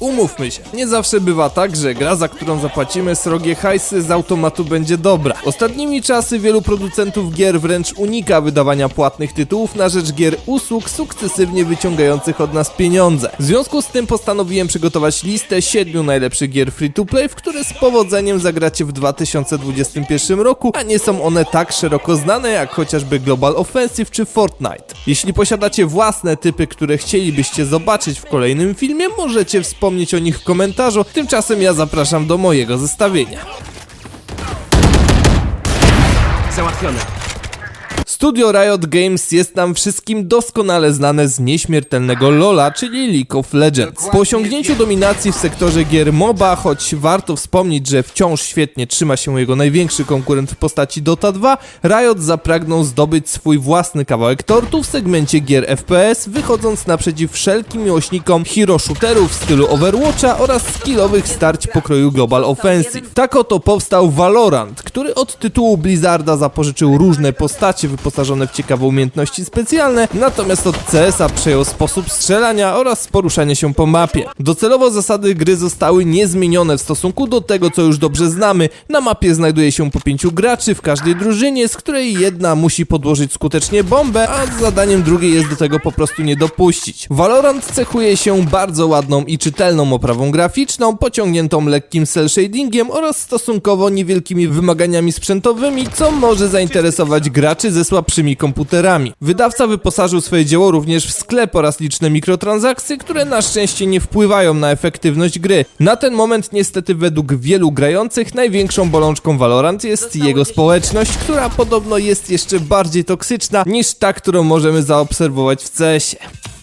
umówmy się, nie zawsze bywa tak, że gra, za którą zapłacimy srogie hajsy z automatu będzie dobra. Ostatnimi czasy wielu producentów gier wręcz unika wydawania płatnych tytułów na rzecz gier usług sukcesywnie wyciągających od nas pieniądze. W związku z tym postanowiłem przygotować listę 7 najlepszych gier free-to-play, w które z powodzeniem zagracie w 2021 roku, a nie są one tak szeroko znane jak chociażby Global Offensive czy Fortnite. Jeśli posiadacie własne typy, które chcielibyście zobaczyć w kolejnym filmie, możecie wspomnieć o nich w komentarzu, tymczasem ja zapraszam do mojego zestawienia. Załatwione. Studio Riot Games jest nam wszystkim doskonale znane z nieśmiertelnego LoLa, czyli League of Legends. Po osiągnięciu dominacji w sektorze gier MOBA, choć warto wspomnieć, że wciąż świetnie trzyma się jego największy konkurent w postaci Dota 2, Riot zapragnął zdobyć swój własny kawałek tortu w segmencie gier FPS, wychodząc naprzeciw wszelkim miłośnikom hero shooterów w stylu Overwatcha oraz skillowych starć pokroju Global Offensive. Tak oto powstał Valorant, który od tytułu Blizzarda zapożyczył różne postacie wyposażone w ciekawe umiejętności specjalne, natomiast od CS-a przejął sposób strzelania oraz poruszania się po mapie. Docelowo zasady gry zostały niezmienione w stosunku do tego, co już dobrze znamy. Na mapie znajduje się po pięciu graczy w każdej drużynie, z której jedna musi podłożyć skutecznie bombę, a zadaniem drugiej jest do tego po prostu nie dopuścić. Valorant cechuje się bardzo ładną i czytelną oprawą graficzną, pociągniętą lekkim cel shadingiem oraz stosunkowo niewielkimi wymaganiami sprzętowymi, co może zainteresować graczy ze słabszymi komputerami. Wydawca wyposażył swoje dzieło również w sklep oraz liczne mikrotransakcje, które na szczęście nie wpływają na efektywność gry. Na ten moment niestety według wielu grających największą bolączką Valorant jest jego społeczność, która podobno jest jeszcze bardziej toksyczna niż ta, którą możemy zaobserwować w CS-ie.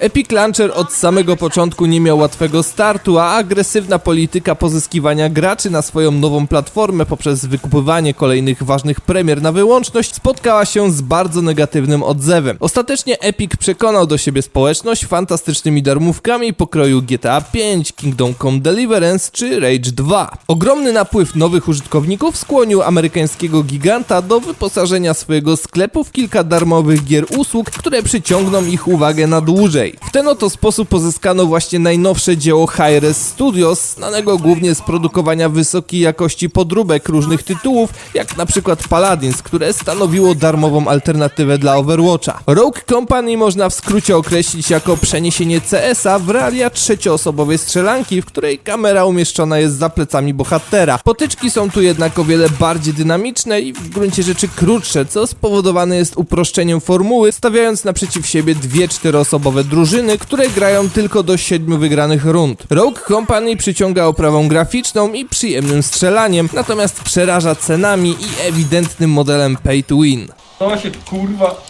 Epic Launcher od samego początku nie miał łatwego startu, a agresywna polityka pozyskiwania graczy na swoją nową platformę poprzez wykupywanie kolejnych ważnych premier na wyłączność spotkała się z bardzo negatywnym odzewem. Ostatecznie Epic przekonał do siebie społeczność fantastycznymi darmówkami pokroju GTA V, Kingdom Come Deliverance czy Rage 2. Ogromny napływ nowych użytkowników skłonił amerykańskiego giganta do wyposażenia swojego sklepu w kilka darmowych gier usług, które przyciągną ich uwagę na dłużej. W ten oto sposób pozyskano właśnie najnowsze dzieło Hi-Res Studios, znanego głównie z produkowania wysokiej jakości podróbek różnych tytułów, jak na przykład Paladins, które stanowiło darmową alternatywę dla Overwatcha. Rogue Company można w skrócie określić jako przeniesienie CS-a w realia trzecioosobowej strzelanki, w której kamera umieszczona jest za plecami bohatera. Potyczki są tu jednak o wiele bardziej dynamiczne i w gruncie rzeczy krótsze, co spowodowane jest uproszczeniem formuły, stawiając naprzeciw siebie dwie czteroosobowe drużyny, które grają tylko do siedmiu wygranych rund. Rogue Company przyciąga oprawą graficzną i przyjemnym strzelaniem, natomiast przeraża cenami i ewidentnym modelem pay to win. To się kurwa.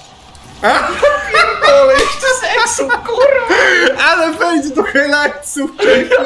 Ale jeszcze seksu, kurwa! Ale wejdzie do highlightsów, czeku.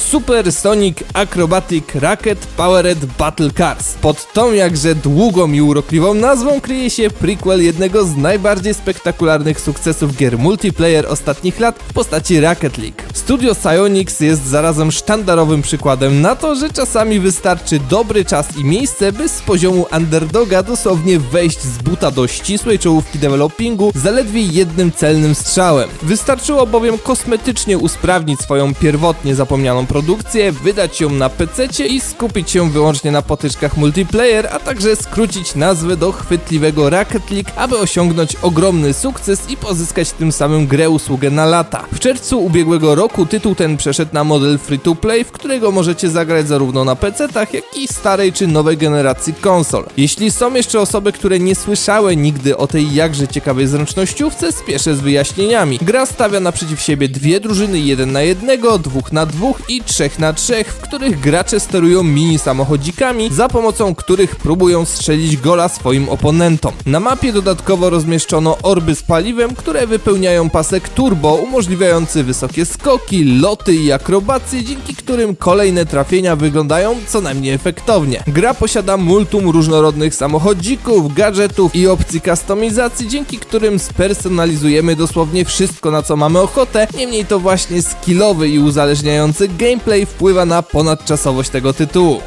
Super Sonic Acrobatic Racket Powered Battle Cars. Pod tą jakże długą i urokliwą nazwą kryje się prequel jednego z najbardziej spektakularnych sukcesów gier multiplayer ostatnich lat w postaci Rocket League. Studio Psyonix jest zarazem sztandarowym przykładem na to, że czasami wystarczy dobry czas i miejsce, by z poziomu underdoga dosłownie wejść z buta do ścisłej czołówki developingu zaledwie jednym celnym strzałem. Wystarczyło bowiem kosmetycznie usprawnić swoją pierwotnie zapomnianą produkcję, wydać ją na PC i skupić się wyłącznie na potyczkach multiplayer, a także skrócić nazwę do chwytliwego Rocket League, aby osiągnąć ogromny sukces i pozyskać tym samym grę usługę na lata. W czerwcu ubiegłego roku tytuł ten przeszedł na model free-to-play, w którego możecie zagrać zarówno na PC-tach, jak i starej czy nowej generacji konsol. Jeśli są jeszcze osoby, które nie słyszały nigdy o tej jakże ciekawej zręcznościówce, spieszę z wyjaśnieniami. Gra stawia naprzeciw siebie dwie drużyny jeden na jednego, dwóch na dwóch i trzech na trzech, w których gracze sterują mini samochodzikami, za pomocą których próbują strzelić gola swoim oponentom. Na mapie dodatkowo rozmieszczono orby z paliwem, które wypełniają pasek turbo, umożliwiający wysokie skoki, loty i akrobacje, dzięki którym kolejne trafienia wyglądają co najmniej efektownie. Gra posiada multum różnorodnych samochodzików, gadżetów i opcji kustomizacji, dzięki którym spersonalizujemy dosłownie wszystko na co mamy ochotę, niemniej to właśnie skillowy i uzależniający gameplay wpływa na ponadczasowość tego tytułu.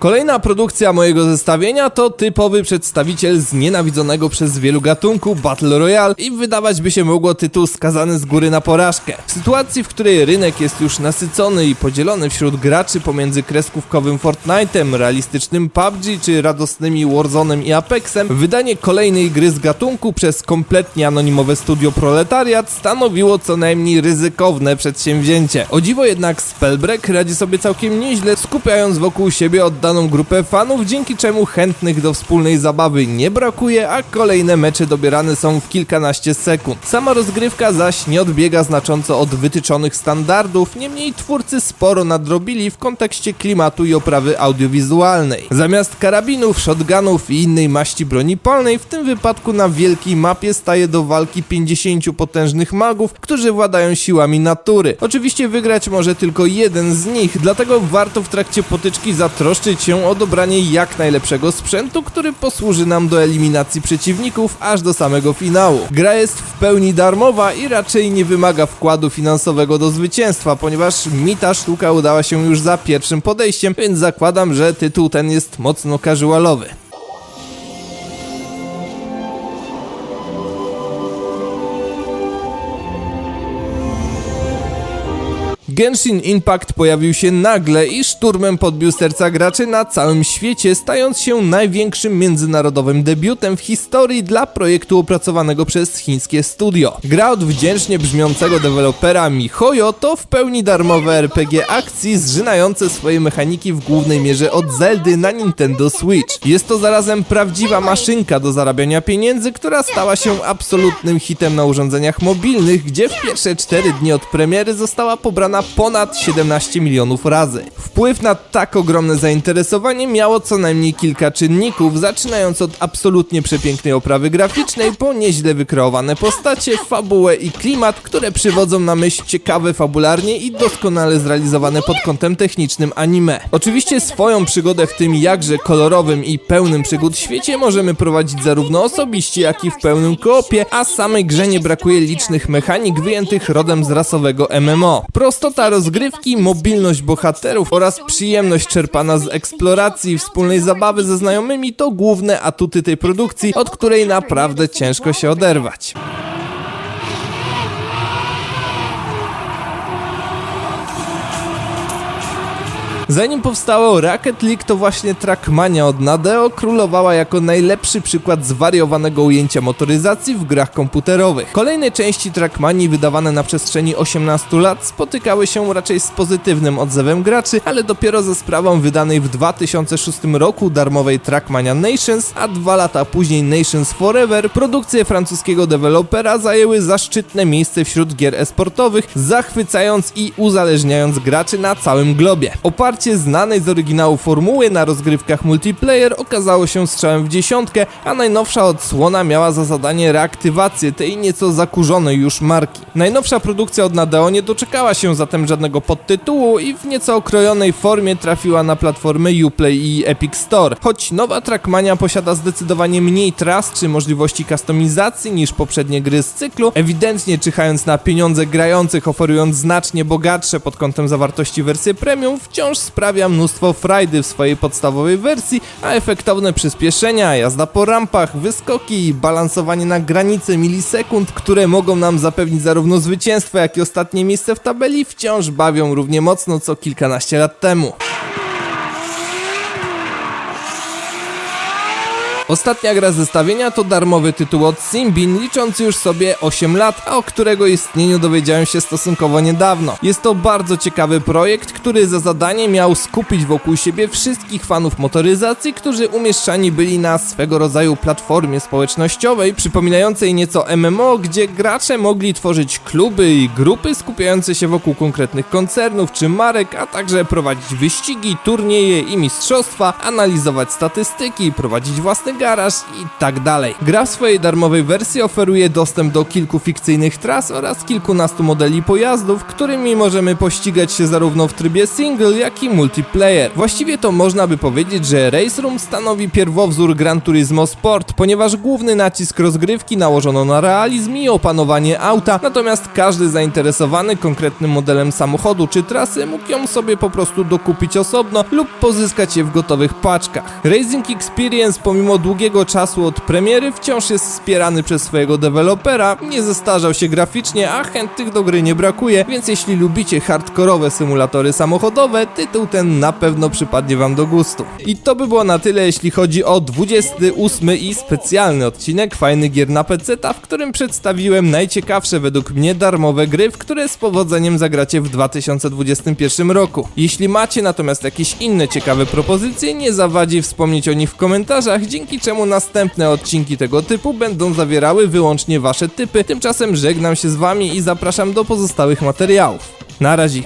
Kolejna produkcja mojego zestawienia to typowy przedstawiciel znienawidzonego przez wielu gatunku Battle Royale i wydawać by się mogło tytuł skazany z góry na porażkę. W sytuacji, w której rynek jest już nasycony i podzielony wśród graczy pomiędzy kreskówkowym Fortnite'em, realistycznym PUBG czy radosnymi Warzone'em i Apexem, wydanie kolejnej gry z gatunku przez kompletnie anonimowe studio Proletariat stanowiło co najmniej ryzykowne przedsięwzięcie. O dziwo jednak Spellbreak radzi sobie całkiem nieźle, skupiając wokół siebie grupę fanów, dzięki czemu chętnych do wspólnej zabawy nie brakuje, a kolejne mecze dobierane są w kilkanaście sekund. Sama rozgrywka zaś nie odbiega znacząco od wytyczonych standardów, niemniej twórcy sporo nadrobili w kontekście klimatu i oprawy audiowizualnej. Zamiast karabinów, shotgunów i innej maści broni palnej, w tym wypadku na wielkiej mapie staje do walki 50 potężnych magów, którzy władają siłami natury. Oczywiście wygrać może tylko jeden z nich, dlatego warto w trakcie potyczki zatroszczyć się o dobranie jak najlepszego sprzętu, który posłuży nam do eliminacji przeciwników aż do samego finału. Gra jest w pełni darmowa i raczej nie wymaga wkładu finansowego do zwycięstwa, ponieważ mi ta sztuka udała się już za pierwszym podejściem, więc zakładam, że tytuł ten jest mocno casualowy. Genshin Impact pojawił się nagle i szturmem podbił serca graczy na całym świecie, stając się największym międzynarodowym debiutem w historii dla projektu opracowanego przez chińskie studio. Gra od wdzięcznie brzmiącego dewelopera MiHoYo to w pełni darmowe RPG akcji zżynające swoje mechaniki w głównej mierze od Zeldy na Nintendo Switch. Jest to zarazem prawdziwa maszynka do zarabiania pieniędzy, która stała się absolutnym hitem na urządzeniach mobilnych, gdzie w pierwsze 4 dni od premiery została pobrana ponad 17 milionów razy. Wpływ na tak ogromne zainteresowanie miało co najmniej kilka czynników, zaczynając od absolutnie przepięknej oprawy graficznej, po nieźle wykreowane postacie, fabułę i klimat, które przywodzą na myśl ciekawe fabularnie i doskonale zrealizowane pod kątem technicznym anime. Oczywiście swoją przygodę w tym jakże kolorowym i pełnym przygód świecie możemy prowadzić zarówno osobiście, jak i w pełnym koopie, a samej grze nie brakuje licznych mechanik wyjętych rodem z rasowego MMO. Prostota rozgrywki, mobilność bohaterów oraz przyjemność czerpana z eksploracji i wspólnej zabawy ze znajomymi to główne atuty tej produkcji, od której naprawdę ciężko się oderwać. Zanim powstało Rocket League, to właśnie Trackmania od Nadeo królowała jako najlepszy przykład zwariowanego ujęcia motoryzacji w grach komputerowych. Kolejne części Trackmanii wydawane na przestrzeni 18 lat spotykały się raczej z pozytywnym odzewem graczy, ale dopiero ze sprawą wydanej w 2006 roku darmowej Trackmania Nations, a dwa lata później Nations Forever, produkcje francuskiego dewelopera zajęły zaszczytne miejsce wśród gier esportowych, zachwycając i uzależniając graczy na całym globie. Oparcie znanej z oryginału formuły na rozgrywkach multiplayer okazało się strzałem w dziesiątkę, a najnowsza odsłona miała za zadanie reaktywację tej nieco zakurzonej już marki. Najnowsza produkcja od Nadeo nie doczekała się zatem żadnego podtytułu i w nieco okrojonej formie trafiła na platformy Uplay i Epic Store. Choć nowa Trackmania posiada zdecydowanie mniej tras czy możliwości kustomizacji niż poprzednie gry z cyklu, ewidentnie czyhając na pieniądze grających, oferując znacznie bogatsze pod kątem zawartości wersje premium, wciąż sprawia mnóstwo frajdy w swojej podstawowej wersji, a efektowne przyspieszenia, jazda po rampach, wyskoki i balansowanie na granicy milisekund, które mogą nam zapewnić zarówno zwycięstwo, jak i ostatnie miejsce w tabeli, wciąż bawią równie mocno co kilkanaście lat temu. Ostatnia gra zestawienia to darmowy tytuł od Simbin, liczący już sobie 8 lat, a o którego istnieniu dowiedziałem się stosunkowo niedawno. Jest to bardzo ciekawy projekt, który za zadanie miał skupić wokół siebie wszystkich fanów motoryzacji, którzy umieszczani byli na swego rodzaju platformie społecznościowej, przypominającej nieco MMO, gdzie gracze mogli tworzyć kluby i grupy skupiające się wokół konkretnych koncernów czy marek, a także prowadzić wyścigi, turnieje i mistrzostwa, analizować statystyki, prowadzić własne garaż i tak dalej. Gra w swojej darmowej wersji oferuje dostęp do kilku fikcyjnych tras oraz kilkunastu modeli pojazdów, którymi możemy pościgać się zarówno w trybie single, jak i multiplayer. Właściwie to można by powiedzieć, że Race Room stanowi pierwowzór Gran Turismo Sport, ponieważ główny nacisk rozgrywki nałożono na realizm i opanowanie auta, natomiast każdy zainteresowany konkretnym modelem samochodu czy trasy mógł ją sobie po prostu dokupić osobno lub pozyskać je w gotowych paczkach. Racing Experience pomimo długiego czasu od premiery wciąż jest wspierany przez swojego dewelopera, nie zestarzał się graficznie, a chętnych do gry nie brakuje, więc jeśli lubicie hardkorowe symulatory samochodowe, tytuł ten na pewno przypadnie wam do gustu. I to by było na tyle, jeśli chodzi o 28 i specjalny odcinek Fajnych Gier na PC, w którym przedstawiłem najciekawsze według mnie darmowe gry, w które z powodzeniem zagracie w 2021 roku. Jeśli macie natomiast jakieś inne ciekawe propozycje, nie zawadzi wspomnieć o nich w komentarzach, czemu następne odcinki tego typu będą zawierały wyłącznie wasze typy. Tymczasem żegnam się z wami i zapraszam do pozostałych materiałów. Na razie.